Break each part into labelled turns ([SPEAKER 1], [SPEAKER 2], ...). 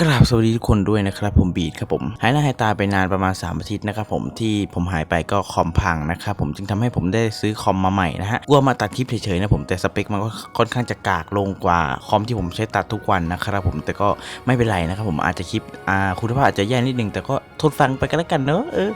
[SPEAKER 1] กราบสวัสดีทุกคนด้วยนะครับผมบีดครับผมหายหน้าหายตาไปนานประมาณ 3 อาทิตย์นะครับผมที่ผมหายไปก็คอมพังนะครับผมจึงทำให้ผมได้ซื้อคอมมาใหม่นะฮะกลัวมาตัดคลิปเฉยๆนะผมแต่สเปคมันก็ค่อนข้างจะกากลงกว่าคอมที่ผมใช้ตัดทุกวันนะครับผมแต่ก็ไม่เป็นไรนะครับผมอาจจะคลิปอาคุณภาพอาจจะแย่นิดนึงแต่ก็ทนฟังไปกันแล้วกันเนอะเออ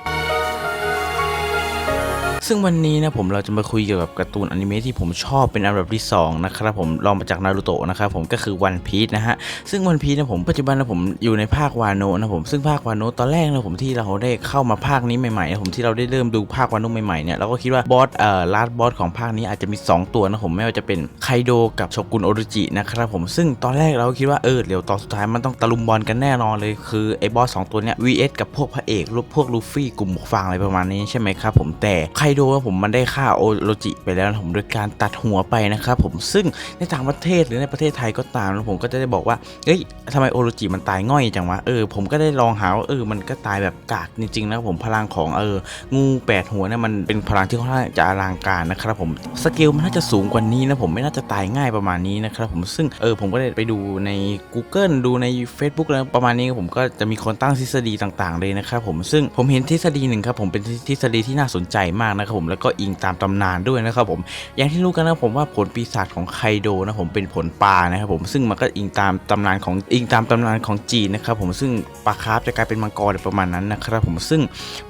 [SPEAKER 1] ซึ่งวันนี้นะผมเราจะมาคุยเกี่ยวกับการ์ตูนอนิเมะที่ผมชอบเป็นอันดับที่2นะครับผมลองมาจากนารูโตะนะครับผมก็คือวันพีชนะฮะซึ่งวันพีชนะผมปัจจุบันนะผมอยู่ในภาควาโนะนะผมซึ่งภาควาโนะตอนแรกนะผมที่เราได้เข้ามาภาคนี้ใหม่ๆนะผมที่เราได้เริ่มดูภาควาโนะใหม่ๆเนี่ยเราก็คิดว่าบอสเอ่อลาสบอสของภาคนี้อาจจะมี 2 ตัวนะผมไม่ว่าจะเป็นไคโดกับโชกุนโอรุจินะครับผมซึ่งตอนแรกเราก็คิดว่าเออเดี๋ยวตอนสุดท้ายมันต้องตะลุมบอลกันแน่นอนเลยคือไอ้บอสสองตัวเนี้ย vs กับพวกพระเอกพวกลูฟี่กลุ่มหมวกฟางอะไรประมาณนี้ใช่ไหมครับผมแต่ไคโดผมมันได้ฆ่าโอโรจิไปแล้วผมโดยการตัดหัวไปนะครับผมซึ่งในต่างประเทศหรือในประเทศไทยก็ตามผมก็จะได้บอกว่าเอ้ยทำไมโอโรจิมันตายง่อยจังวะเออผมก็ได้ลองหาว่าเออมันก็ตายแบบกากจริงๆนะผมพลังของเอองูแปดหัวเนี่ยมันเป็นพลังที่ค่อนข้างจะอลังการนะครับผมสเกลมันน่าจะสูงกว่านี้นะผมไม่น่าจะตายง่ายประมาณนี้นะครับผมซึ่งเออผมก็ได้ไปดูใน Google ดูใน Facebook แล้วประมาณนี้ผมก็จะมีคนตั้งทฤษฎีต่าง ๆ เลยนะครับผมซึ่งผมเห็นทฤษฎีหนึ่งครับผมเป็นทฤษฎีที่น่าสนใจมากนะครับผมแล้วก็อิงตามตำนานด้วยนะครับผมอย่างที่รู้กันนะผมว่าผลปีศาจของไคโดนะผมเป็นผลปลานะครับผมซึ่งมันก็อิงตามตำนานของอิงตามตำนานของจีนนะครับผมซึ่งปลาคาร์ฟจะกลายเป็นมังกรประมาณนั้นนะครับผมซึ่ง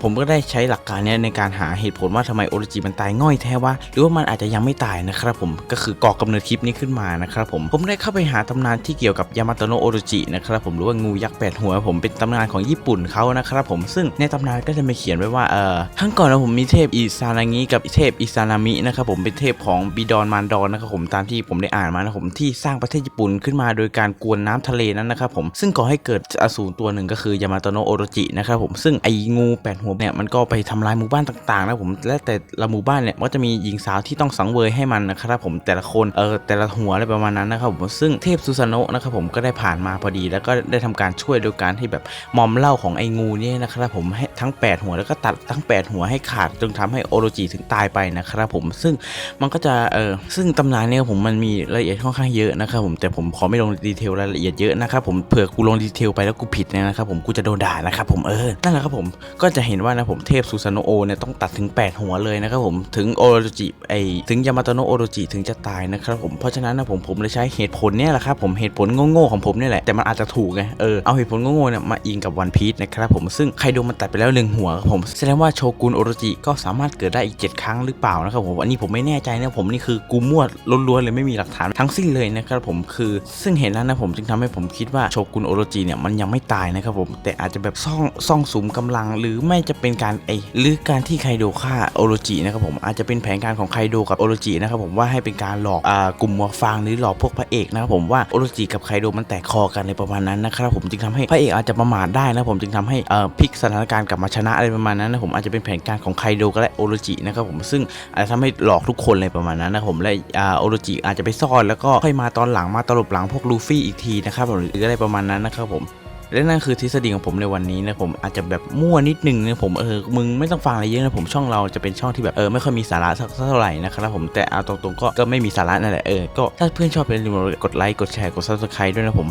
[SPEAKER 1] ผมก็ได้ใช้หลักการนี้ในการหาเหตุผลว่าทำไมโอโรจิมันตายง่อยแท้ว่าหรือว่ามันอาจจะยังไม่ตายนะครับผมก็คือก่อกำเนิดคลิปนี้ขึ้นมานะครับผมผมได้เข้าไปหาตำนานที่เกี่ยวกับยามาโตโนโอโรจินะครับผมหรือว่างูยักษ์แปดหัวผมเป็นตำนานของญี่ปุ่นเขานะครับผมซึ่งในตำนานก็จะมีเขียนไว้ว่าเออครั้งก่อนนะผมมีเทพอิซานางิกับเทพอิซานามินะครับผมเป็นเทพของบิดอนมารดอนนะครับผมตามที่ผมได้อ่านมานะผมที่สร้างประเทศญี่ปุ่นขึ้นมาโดยการกวนน้ำทะเลนั้นนะครับผมซึ่งก่อให้เกิดอสูรตัวหนึ่งก็คือยามาโตโนะโอโรจินะครับผมซึ่งไอ้งูแปดหัวเนี่ยมันก็ไปทำลายหมู่บ้านต่างๆนะผมและแต่ละหมู่บ้านเนี่ยก็จะมีหญิงสาวที่ต้องสังเวยให้มันนะครับผมแต่ละคนเออแต่ละหัวอะไรประมาณนั้นนะครับผมซึ่งเทพซูซาโนะนะครับผมก็ได้ผ่านมาพอดี แล้วก็ได้ทำการช่วยโดยการที่แบบมอมเหล้าของไอ้งูเนี่ยนะครับผมให้ทั้ง 8 หัวแล้วก็ตัดทั้ง 8 หัวให้ขาดจนทำให้โอโรจิถึงตายไปนะครับผมซึ่งมันก็จะเออซึ่งตำนานเนี่ยผมมันมีรายละเอียดค่อนข้างเยอะนะครับผมแต่ผมขอไม่ลงดีเทลรายละเอียดเยอะนะครับผมเผื่อกูลงดีเทลไปแล้วกูผิดเนี่ยนะครับผมกูจะโดนด่านะครับผมเออนั่นแหละครับผมก็จะเห็นว่านะผมเทพซูซาโนโอเนี่ยต้องตัดถึง 8 หัวเลยนะครับผมถึงโอโรจิไอถึงยามาโตโนโอโรจิถึงจะตายนะครับผมเพราะฉะนั้นนะผมผมเลยใช้เหตุผลเนี่ยแหละครับผมเหตุผลโง่ๆของผมเนี่ยแหละแต่มันอาจจะถูกไงเออเอาเหตุผลโง่ๆเนี่ยมาอิงกับวันพีชนะครับผมซึ่งไคโดมันตัดไปแล้วหนึ่งหัวครับผมแสดงว่าโชกุนโอโรจิก็สามารถเกิดได้อีก 7 ครั้งหรือเปล่านะครับผมอันนี้ผมไม่แน่ใจนะผมนี่คือกูมั่วล้วนๆเลยไม่มีหลักฐานทั้งสิ้นเลยนะครับผมคือซึ่งเห็นแล้วนะผมจึงทำให้ผมคิดว่าโชกุนโอโรจิเนี่ยมันยังไม่ตายนะครับผมแต่อาจจะแบบซ่องซ่องสุมกำลัง หรือไม่จะเป็นการไอหรือการที่ไคโดฆ่าโอโรจินะครับผมอาจจะเป็นแผนการของไคโดกับโอโรจินะครับผมว่าให้เป็นการหลอกอ่ากลุ่มหมัวฟางหรือหลอกพวกพระเอกนะครับผมว่าโอโรจิกับไคโดมันแตกคอกันในประมาณนั้นนะครับผมจึงทำให้พระเอกอาจจะประมาทได้นะผมจึงทำให้เอ่อพลิกสถานการณ์กลับมาชนะอะไรประมาณนั้นนะผมอาจจะเป็นแผนการของไคโดและโอโรจินะครับผมซึ่งอาจจะทำให้หลอกทุกคนเลยประมาณนั้นนะครับผมและอ่าโอโรจิอาจจะไปซ่อนแล้วก็ค่อยมาตอนหลังมาตลบหลังพวกลูฟี่อีกทีนะครับผมหรืออะไรประมาณนั้นนะครับผมและนั่นคือทฤษฎีของผมในวันนี้นะผมอาจจะแบบมั่วนิดนึงนะผมเออมึงไม่ต้องฟังอะไรเยอะนะผมช่องเราจะเป็นช่องที่แบบเออไม่ค่อยมีสาระสักเท่าไหร่นะครับผมแต่เอาตรงๆก็ก็ไม่มีสาระนั่นแหละเออก็ถ้าเพื่อนชอบอย่าลืมกดไลค์กดแชร์กด subscribe ด้วยนะผม